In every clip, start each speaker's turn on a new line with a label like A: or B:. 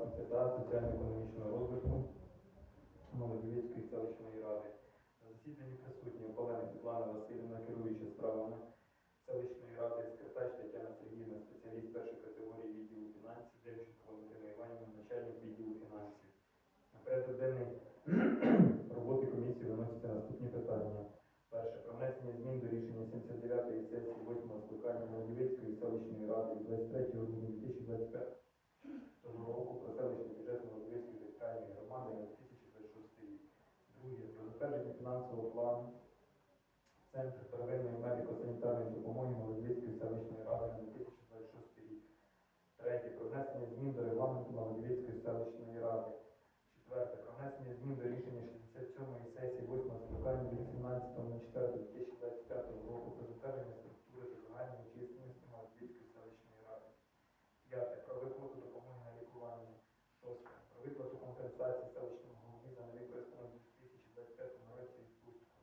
A: власниці та соціально-економічного розвитку Молодівецької селищної ради. На засіданні присутні Ополена Світлана Васильівна, керуюча справами селищної ради, секретар Тетяна Сергіївна, спеціаліст першої категорії відділу фінансів, Демченко Валентина Іванівна, начальник відділу фінансів. На денний роботи комісії виносяться наступні питання. Перше. Про внесення змін до рішення 79-ї сесії 8-го скликання Молодівецької селищної ради 23 грудня 2025 року про селищний бюджет Молодівецької територіальної громади на 2026 рік. Друге. Про затвердження фінансового плану Центр первинної медико-санітарної допомоги Молодівецької селищної ради на 2026 рік. Третє. Про внесення змін до регламенту Молодівецької селищної ради. Четверте. Про внесення змін до рішення 67-ї сесії 8 скликання від 17.04.2025 року про затвердження структури та загальної численності Молодівської селищної ради. П'яте. Про виплату допомоги на лікування. Шосте. Про виплату компенсації селищному голові за невикористану у 2025 році відпустку.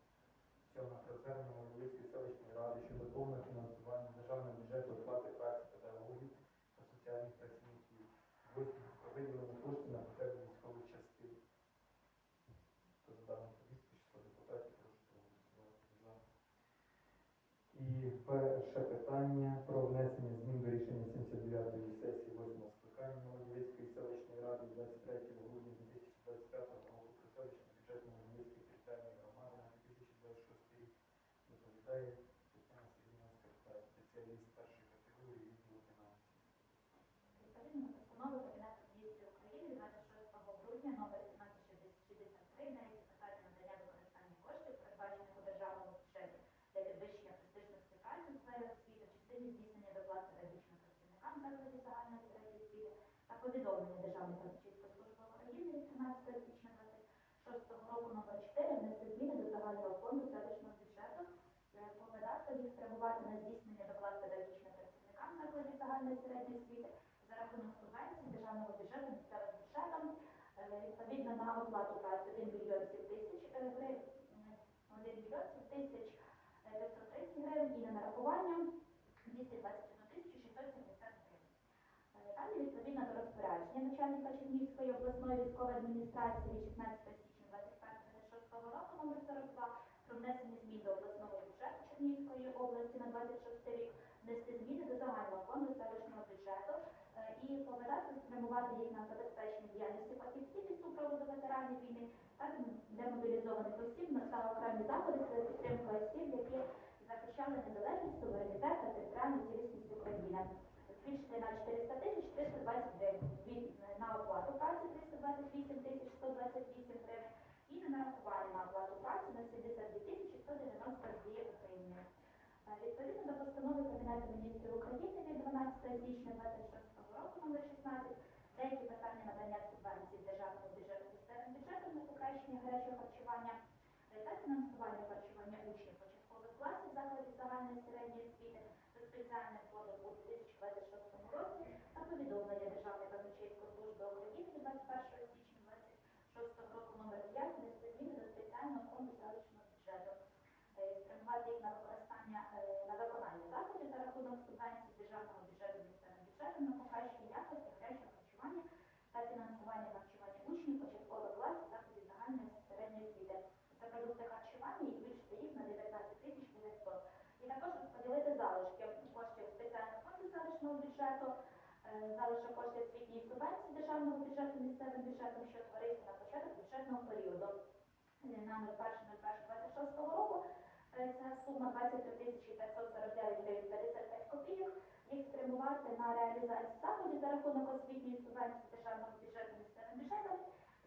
A: Сьоме. Про звернення Молодівської селищної ради щодо повного фінансування державного бюджету оплати праці педагогів та соціальних працівників. Восьме. Про виділення коштів на потреби військових частин. Хто за дану повістку, число депутатів, прошу проголосувати за. І перше питання про внесення змін до рішення 79-ї сесії 8 скликання Новодівецької селищної ради 23 грудня 2025 року про селищний бюджет Новодівецької територіальної громади на 2026 рік. Сергійовна Скрипка, спеціаліст першої категорії відділу фінансів.
B: Відповідно до постанови Кабінету міністрів України 26 грудня номер 1763 деякі питання надання використання коштів, передбачених у державному бюджеті для підвищення престижних спеціальностей у сфері освіти в частині здійснення доплат педагогічним працівникам закладів загальної середньої освіти та повідомлення Державної казначейської служби України від 13 січня 26 року номер 4 внести зміни до загального фонду селищного бюджету е, по видатках їх спрямувати на здійснення доплат педагогічним працівникам закладів загальної середньої освіти за рахунок субвенцій державного бюджету місцевим бюджетом е, відповідно на оплату праці 1 мільйон 7 тисяч гривень, 1 мільйон 7 тисяч е, 530 гривень і на нарахування 221 тисячу 670 гривень. Е, Далі відповідно до розпорядження начальника Чернігівської обласної військової адміністрації від 16 січня 2026 року номер 42 про внесення змін до обласного бюджету Чернігівської області на 26 рік внести зміни до загального фонду селищного бюджету е, і по видатках спрямувати їх на забезпечення діяльності фахівців із супроводу ветеранів війни та демобілізованих осіб на окремі заходи з підтримки осіб, які захищали незалежність, суверенітет та територіальну цілісність України. Збільшити на 400 тисяч 320 гривень, від е, на оплату праці 328 тисяч 128 гривень і на нарахування на оплату праці на 72 тисячі 192 гривні. Е, Відповідно до постанови Кабінету міністрів України від 12 січня 26 року номер 16 деякі питання надання субвенцій державного бюджету місцевим бюджетом на покращення гарячого харчування е, та фінансування харчування учнів початкових класів закладів загальної середньої освіти за спеціальним фондом у 2026 році та повідомлення Державної казначейської служби України від 21 січня 26 року номер 5 внести зміни до спеціального фонду селищного бюджету е, спрямувати їх на використання е, на виконання заходів за рахунок субвенцій з державного бюджету місцевим бюджетом на покращення якості гарячого харчування та фінансування харчування учнів початкових класів закладів загальної середньої освіти за продукти харчування і збільшити їх на 19 тисяч 900. І також розподілити залишки коштів спеціального фонду селищного бюджету, е, залишок коштів освітньої субвенції державного бюджету місцевим бюджетом, що утворився на початок бюджетного періоду. Е, На 01.01.26 року е, ця сума 23 тисячі 549 гривень 55 копійок. Їх спрямувати на реалізацію заходів за рахунок освітньої субвенції державного бюджету місцевим бюджетом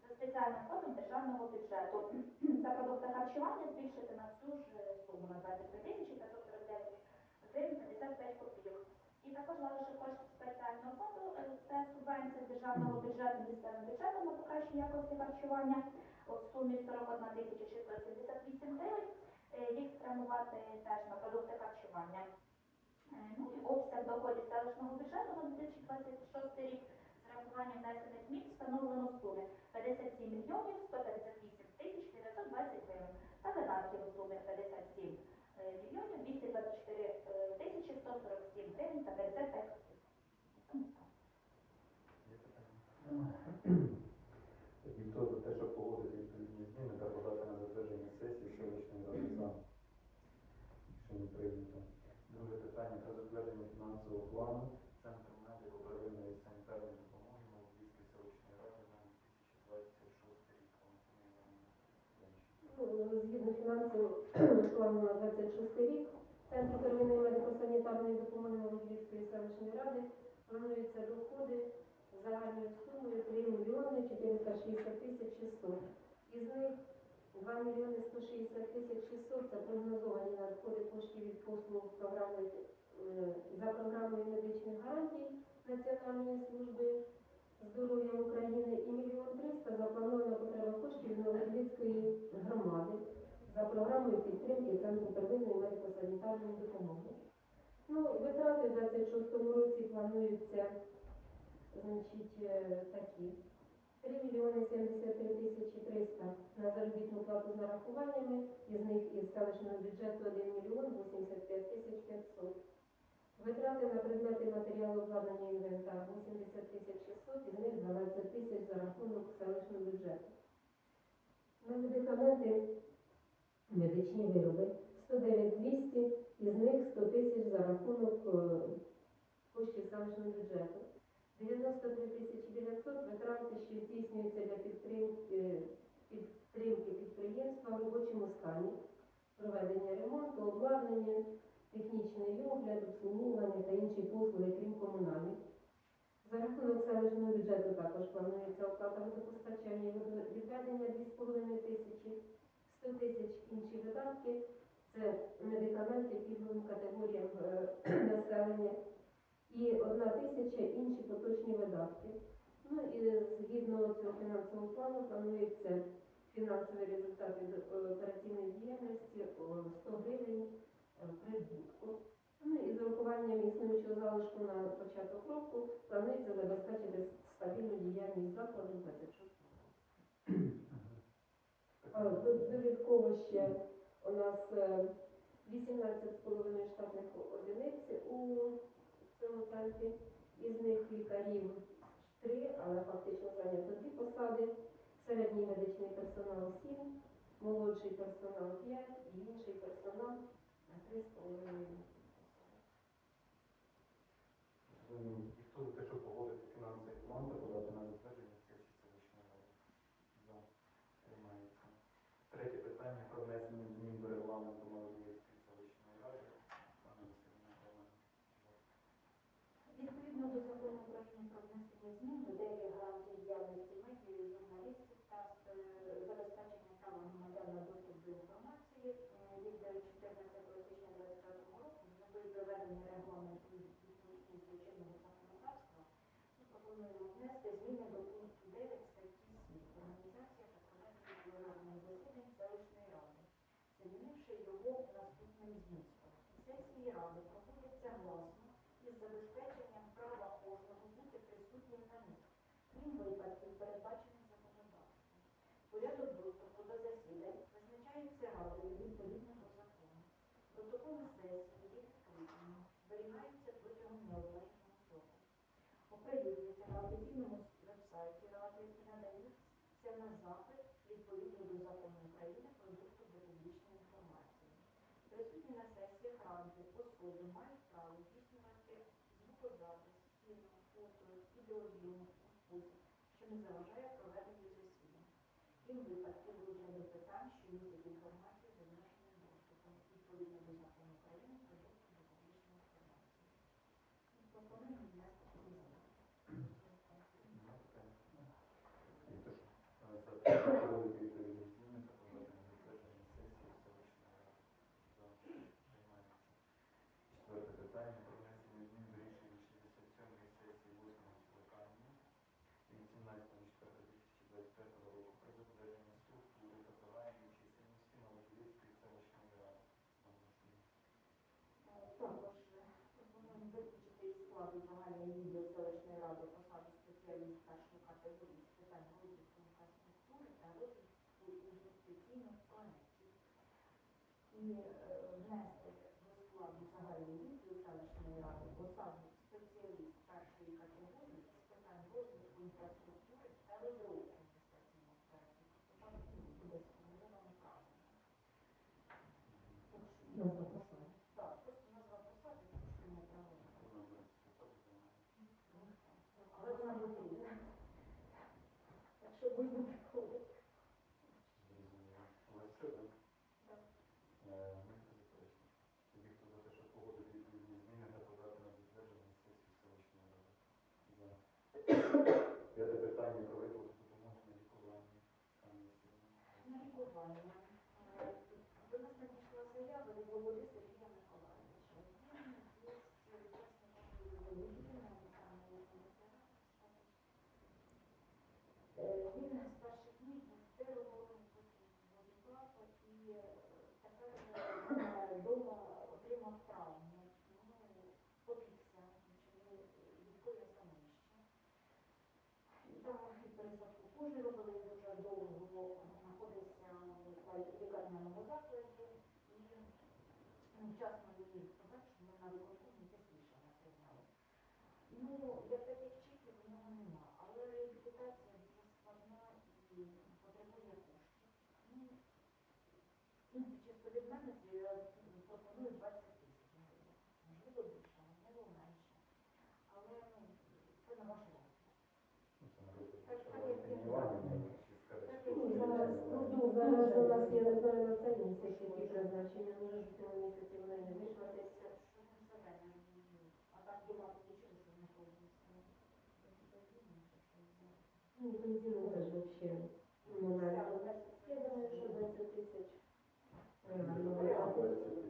B: за спеціальним фондом державного бюджету. За продукти харчування збільшити на цю ж суму на 23 тисячі 549 гривень 55 копійок. Також залишок коштів спеціального фонду е, це субвенція з державного бюджету місцевим бюджетом на покращення якості харчування у сумі 41 тисяча 678 гривень. Е, Їх спрямувати теж на продукти харчування. Е, Ну і обсяг доходів селищного бюджету на 2026 рік з рахуванням внесених змін встановлено в сумі 57 мільйонів 158 тисяч 920 гривень та видатків у сумі 57 е, мільйонів 224 е, тисячі 147 гривень та 55 копійок. Тому так.
A: Є питання? Тоді хто за те, щоб погодити відповідні зміни та подати на затвердження сесії селищної ради за? Рішення прийнято. Друге питання про затвердження фінансового плану Центру медико-первинної санітарної допомоги Новодвірської селищної ради на 2026 рік.
C: Ну, Згідно фінансового на 26 рік, Центру первинної медико-санітарної допомоги Новодвірської селищної ради плануються доходи загальною сумою 3 мільйони 460 тисяч 600. Із них 2 мільйони 160 тисяч 600 – це прогнозовані надходи коштів від послуг програми е, за програмою медичних гарантій Національної служби здоров'я України і мільйон триста запланована потреба коштів Новодвірської громади за програмою підтримки Центру первинної медико-санітарної допомоги. Ну, витрати в 26 році плануються значить, е, такі. 3 мільйони 73 тисячі 300 на заробітну плату з нарахуваннями, із них із селищного бюджету 1 мільйон 85 тисяч 500. Витрати на предмети матеріалу обладнання інвентар 80 тисяч 600, із них 12 тисяч за рахунок селищного бюджету. На медикаменти, медичні вироби 109 200, із них 100 тисяч за рахунок е, коштів селищного бюджету. 93 тисячі 900 витрати, що здійснюються для підтримки, підтримки підприємства в робочому стані, проведення ремонту, обладнання, технічний огляд, обслуговування та інші послуги, крім комунальних. За рахунок селищного бюджету також планується оплата водопостачання і водовідведення 2,5 тисячі, 100 тисяч інші видатки. Це медикаменти пільговим категоріям е, населення і одна тисяча інші поточні видатки. Ну і згідно цього фінансового плану планується фінансовий результат від е, операційної діяльності 100 гривень е, прибутку. Ну і з урахуванням існуючого залишку на початок року планується забезпечити стабільну діяльність закладу 26 році. А, до- Додатково ще у нас е, 18,5 штатних одиниць у цьому центрі. Із них лікарів 3, але фактично зайнято дві посади. Середній медичний персонал 7, молодший персонал 5 і інший персонал 3,5.
A: Ем, І хто за те, щоб погодити фінансовий план та подати на затвердження сесії селищної ради? За. Приймається. Третє питання про внесення змін до регламенту Новодвірської селищної ради. Пане Василь Миколаївна,
D: Відповідно до закону України про внесення змін до деяких гарантій діяльності медіа і журналістів та е, забезпечення права громадян на доступ до інформації е, від 14 січня 2025 року з метою приведення регламенту відповідності до чинного законодавства ми пропонуємо внести зміни до пункту 9 статті 7 організація та проведення пленарних засідань селищної ради, замінивши його наступним змістом. Сесії ради проводяться гласно із забезпеченням права кожного бути присутнім на них, крім випадків, передбачених законодавством. Порядок доступу до засідань визначається радою відповідно до закону. Протоколи сесії є відкритими, зберігаються протягом необмеженого строку. Оприлюднюються на офіційному вебсайті ради і надаються на запит відповідно до закону України про доступ до публічної інформації. Присутні на сесіях ради особи мають право здійснювати звукозапис, кіно, фото, відеозйомку у спосіб, що не заважає проведенню засідань. Крім випадків розгляду питань, що містить інформацію за нашим доступом відповідно до закону України про доступ до публічної інформації. Пропонуємо внести ці
A: і е, внести до
D: складу загальної ліки селищної ради посаду спеціаліст першої категорії з питань розвитку інфраструктури та розробки інвестиційних проєктів поступальників буде сформульовано правильно. Назва you Так, просто назва посади, тому що не право. Але вона ну, чисто від мене я пропоную 20 тисяч гривень. Можливо більше, можливо менше. Але ну, це на ваш розгляд.
A: Ну, це на розгляд
D: Так,
A: вашого
D: так, як він
A: опінювання,
D: так.
A: можна ще сказати,
D: Так,
A: що
D: як
C: Ну,
D: він
C: зараз,
A: рішення
C: ну, зараз у нас, я не знаю, на цей місяць, які призначення, може ж у цьому місяці вони не виплатяться.
D: Що він себе не розуміє. А так дома включили, що не повністю.
C: Ну, бензину теж вообще немає. Я думаю, що 20 тисяч. Amen.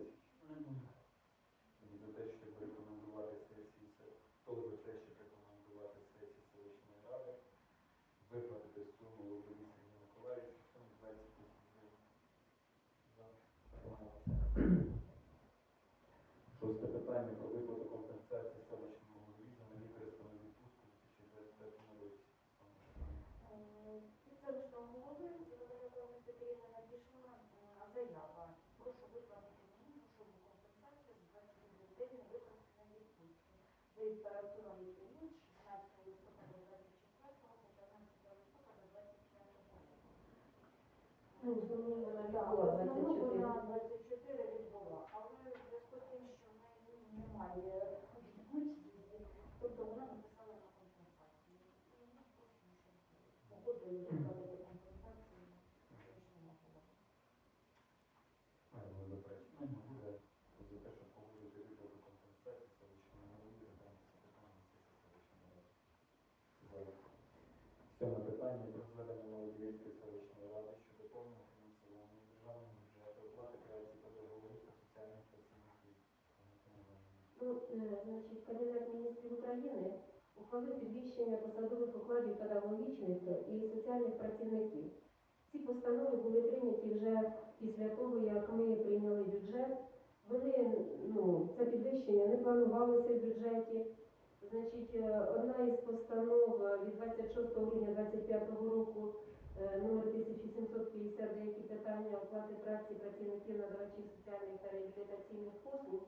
A: Ну,
C: в основному вона
D: Так,
C: відбула
D: в
C: 24.
D: вона 24 відбула, але в зв'язку з тим, що в неї немає тобто вона написала на компенсацію селищному голові.
A: Маємо заперечення. Не буде. Хто За те, щоб погодити виплату компенсації селищному голові, розглянути це питання на сесії селищної ради. За. Сьоме питання про зведення Новодівської селищної ради щодо повного фінансування державного бюджету, оплати праці та договорів та соціальних працівників.
C: Ну, е, значить, Кабінет міністрів України ухвалив підвищення посадових окладів педагогічних і соціальних працівників. Ці постанови були прийняті вже після того, як ми прийняли бюджет. Вони, ну, це підвищення не планувалося в бюджеті. Значить, е, одна із постанов е, від 26 грудня 2025 року е, номер 1750 деякі питання оплати праці працівників надавачів соціальних та реабілітаційних послуг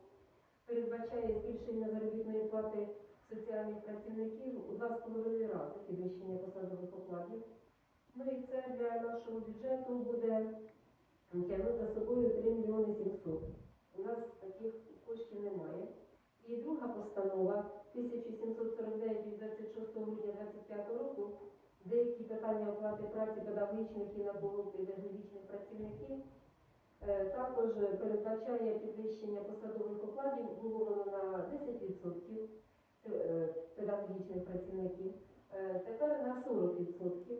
C: передбачає збільшення заробітної плати соціальних працівників у два з половиною рази підвищення посадових окладів. Ну і це для нашого бюджету буде тягнути за собою 3 мільйони 700. У нас таких коштів немає. І друга постанова 1749 від 26 грудня 2025 року деякі питання оплати праці педагогічних і набув-педагогічних працівників Е, Також передбачає підвищення посадових окладів, було на 10% е, педагогічних працівників, Е, тепер на 40%.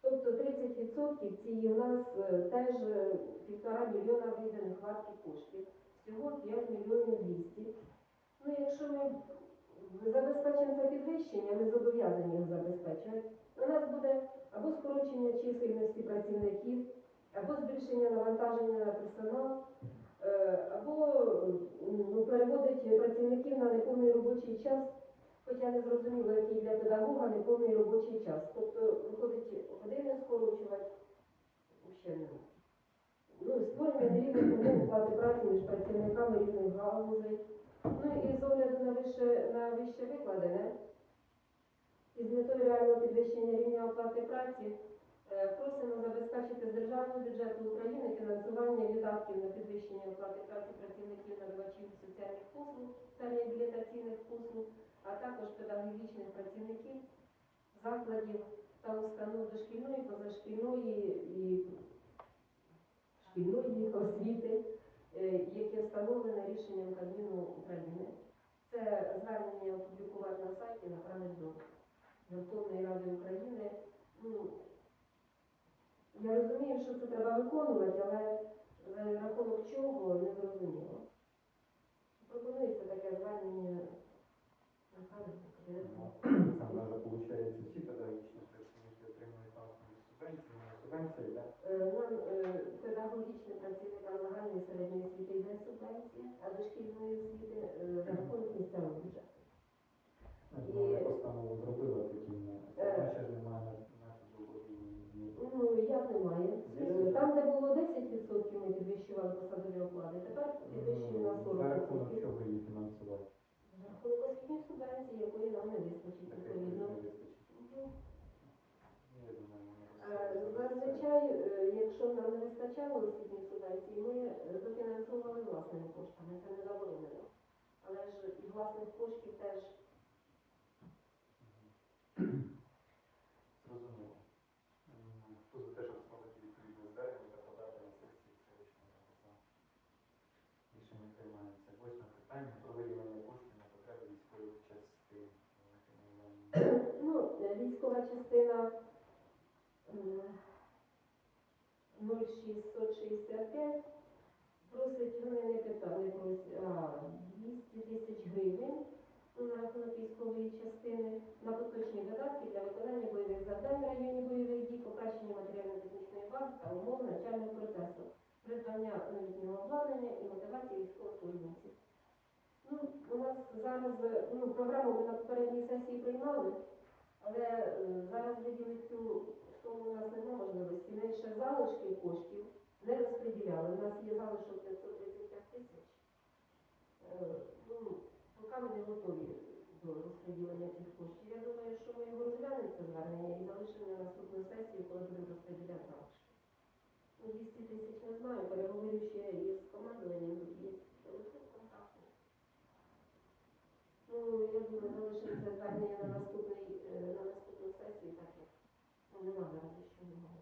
C: Тобто 30% ці у нас е, теж е, півтора мільйона виданих вартих коштів, всього 5 мільйонів 200. Ну, якщо ми забезпечимо це підвищення, ми зобов'язані його забезпечувати, у нас буде або скорочення чисельності працівників, або збільшення навантаження на персонал, е, або ну, переводить працівників на неповний робочий час, хоча не зрозуміло, який для педагога неповний робочий час. Тобто виходить години скорочувати ще не. Ну, створення нерівних умов оплати праці між працівниками різних галузей. Ну і з огляду на вище, на вище викладене, і з метою реального підвищення рівня оплати праці Просимо забезпечити з державного бюджету України фінансування видатків на підвищення оплати праці працівників надавачів соціальних послуг та реабілітаційних послуг, а також педагогічних працівників закладів та установ дошкільної, позашкільної і шкільної освіти, е, яке встановлене рішенням Кабміну України. Це звернення опублікувати на сайті направить до Верховної Ради України. Ну, я розумію, що це треба виконувати, але за рахунок чого не зрозуміло. Пропонується таке звернення
A: Там
C: Міністрів.
A: виходить, всі педагогічні працівники отримують свої субвенції, на субвенції йде.
C: Нам е, педагогічним працівникам загальної середньої освіти йде субвенція, а дошкільної освіти е, за рахунок місцевого
A: кваліфікації, якої нам не вистачить відповідно.
C: Е, зазвичай, е, якщо нам не вистачало освітніх субвенцій, ми е, дофінансовували власними коштами, це не заборонено. Але ж і власних коштів теж. 0665 просить, вони не питали, просять, 200 тисяч гривень на рахунок військової частини на поточні видатки для виконання бойових завдань в районі бойових дій, покращення матеріально-технічної бази та умов навчального процесу, придбання новітнього обладнання і мотивації військовослужбовців. Ну, у нас зараз ну, програму ми на попередній сесії приймали, але е, зараз виділити цю суму у нас немає можливості. Ми ще залишки коштів не розподіляли. У нас є залишок 535 тисяч. Е, Ну, поки ми не готові до розподілення цих коштів. Я думаю, що ми його розглянемо це звернення і залишимо на наступну сесію, коли будемо розподіляти залишки. Ну, 200 тисяч не знаю, переговорю ще із командуванням, є телефон контактний. Ну, я думаю, залишимо це звернення на наступний, е, на наступну сесію, так як ну, нема зараз що не